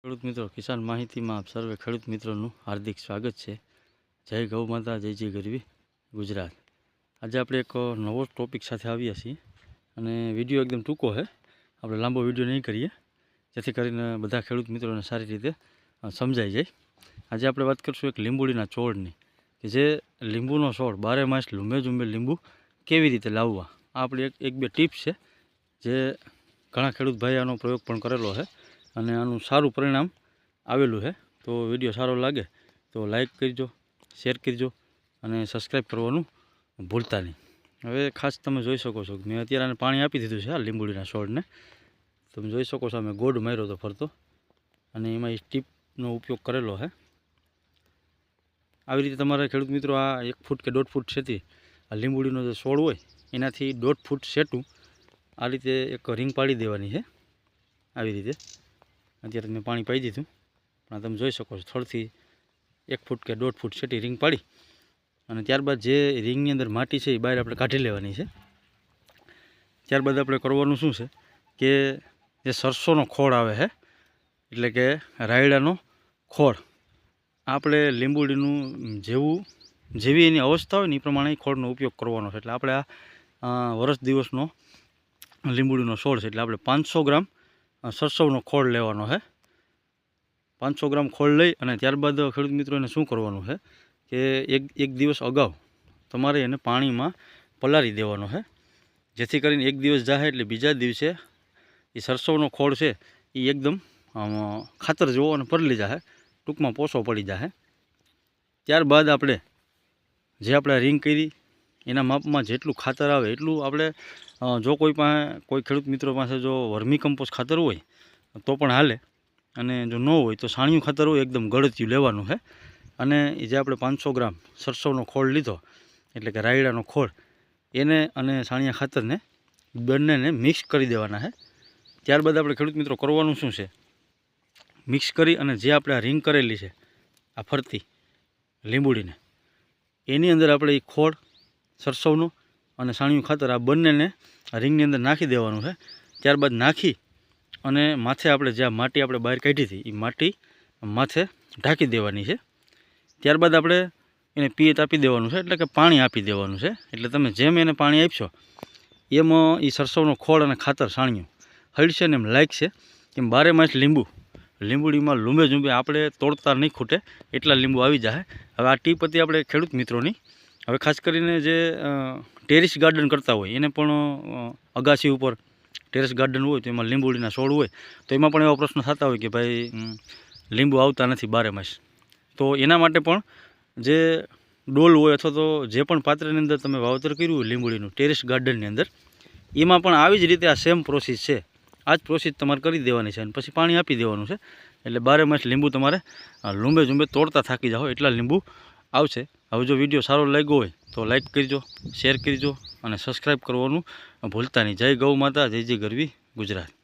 ખેડૂત મિત્રો, કિસાન માહિતીમાં આપ સર્વે ખેડૂત મિત્રોનું હાર્દિક સ્વાગત છે. જય ગૌ માતા, જય જય ગરવી ગુજરાત. આજે આપણે એક નવો ટોપિક સાથે આવ્યા છીએ અને વીડિયો એકદમ ટૂંકો છે આપણે લાંબો વીડિયો નહીં કરીએ, જેથી કરીને બધા ખેડૂત મિત્રોને સારી રીતે સમજાઈ જાય. આજે આપણે વાત કરીશું એક લીંબુડીના છોડની, કે જે લીંબુનો છોડ, બારે માસ લૂંબે ઝૂંબે લીંબુ કેવી રીતે લાવવા? આ આપણી એક એક બે ટીપ્સ છે, જે ઘણા ખેડૂત ભાઈ આનો પ્રયોગ પણ કરેલો છે અને આનું સારું પરિણામ આવેલું છે. તો વીડિયો સારો લાગે તો લાઈક કરજો, શેર કરજો અને સબસ્ક્રાઈબ કરવાનું ભૂલતા નહીં. હવે ખાસ તમે જોઈ શકો છો મેં અત્યારે આને પાણી આપી દીધું છે આ લીંબુડીના છોડને. તમે જોઈ શકો છો અમે ગોડ માર્યો હતો ફરતો અને એમાં સ્ટીપનો ટીપનો ઉપયોગ કરેલો છે. આવી રીતે તમારા ખેડૂત મિત્રો આ એક ફૂટ કે દોઢ ફૂટ છેતી આ લીંબુડીનો જે છોડ હોય એનાથી દોઢ ફૂટ સેટું આ રીતે એક રિંગ પાડી દેવાની છે. આવી રીતે અત્યારે મેં પાણી પાઈ દીધું. પણ તમે જોઈ શકો છો, થોડથી એક ફૂટ કે દોઢ ફૂટ સેટી રિંગ પાડી. અને ત્યારબાદ જે રિંગની અંદર માટી છે એ બહાર આપણે કાઢી લેવાની છે. ત્યારબાદ આપણે કરવાનું શું છે કે જે સરસોનો ખોળ આવે છે એટલે કે રાયડાનો ખોળ આપણે લીંબુડીનું જેવું, જેવી એની અવસ્થા હોય ને એ પ્રમાણે ખોળનો ઉપયોગ કરવાનો છે. એટલે આપણે આ વર્ષ દિવસનો લીંબુડીનો છોડ છે, એટલે આપણે પાંચસો ગ્રામ સરસવનો ખોળ લેવાનો છે પાંચસો ગ્રામ ખોળ લઈ અને ત્યારબાદ ખેડૂત મિત્રોને શું કરવાનું છે કે એક એક દિવસ અગાઉ તમારે એને પાણીમાં પલાળી દેવાનો છે જેથી કરીને એક દિવસ જાહે એટલે બીજા દિવસે એ સરસવનો ખોળ છે એ એકદમ ખાતર જેવો અને પરલી જાહે, ટૂંકમાં પોસો પડી જાહે. ત્યારબાદ આપણે જે આપણે રિંગ કરી એના માપમાં જેટલું ખાતર આવે એટલું આપણે જો કોઈ પાસે, કોઈ ખેડૂત મિત્રો પાસે જો વર્મી કમ્પોસ્ટ ખાતર હોય, તો પણ હાલે. અને જો ન હોય તો સાણિયું ખાતર હોય, એકદમ ગળત્યું લેવાનું છે અને જે આપણે પાંચસો ગ્રામ સરસવનો ખોળ લીધો, એટલે કે રાયડાનો ખોળ, એને અને સાણિયા ખાતરને બંનેને મિક્સ કરી દેવાના છે ત્યારબાદ આપણે ખેડૂત મિત્રો કરવાનું શું છે? મિક્સ કરી અને જે આપણે આ રિંગ કરેલી છે, આ ફરતી લીંબુડીને, એની અંદર આપણે એ ખોળ સરસવનો અને સાણિયું ખાતર આ બંનેને રિંગની અંદર નાખી દેવાનું છે. ત્યારબાદ નાખી અને માથે આપણે જે માટી આપણે બહાર કાઢી હતી એ માટી માથે ઢાંકી દેવાની છે. ત્યારબાદ આપણે એને પિયત આપી દેવાનું છે, એટલે કે પાણી આપી દેવાનું છે. એટલે તમે જેમ એને પાણી આપશો, એમાં એ સરસવનો ખોળ અને ખાતર સાણિયું. હળશે ને એમ લાગશે. કેમ બારે માસ લીંબુ, લીંબુડીમાં લૂંબે ઝૂંબે આપણે તોડતા નહીં ખૂટે, એટલા લીંબુ આવી જાય હવે આ ટીપ હતી આપણે ખેડૂત મિત્રોની હવે ખાસ કરીને જે ટેરિસ ગાર્ડન કરતા હોય, એને પણ અગાસી ઉપર ટેરેસ ગાર્ડન હોય, તો એમાં લીંબુડીના છોડ હોય, તો એમાં પણ એવા પ્રશ્ન થતા હોય કે ભાઈ લીંબુ આવતા નથી બારે માસ. તો એના માટે પણ જે ડોલ હોય અથવા તો જે પણ પાત્રની અંદર તમે વાવતર કર્યું હોય લીંબુડીનું ટેરેસ ગાર્ડનની અંદર, એમાં પણ આવી જ રીતે આ સેમ પ્રોસેસ છે. આ જ પ્રોસેસ તમારે કરી દેવાની છે અને પછી પાણી આપી દેવાનું છે. એટલે બારે માસ લીંબુ તમારે લૂંબે ઝૂંબે તોડતા થાકી જાઓ, એટલા લીંબુ આવશે. હવે જો વીડિયો સારો લાગ્યો હોય તો લાઈક કરજો, શેર કરજો અને સબસ્ક્રાઈબ કરવાનું ભૂલતા નહીં. જય ગૌ માતા, જય જય ગરવી ગુજરાત.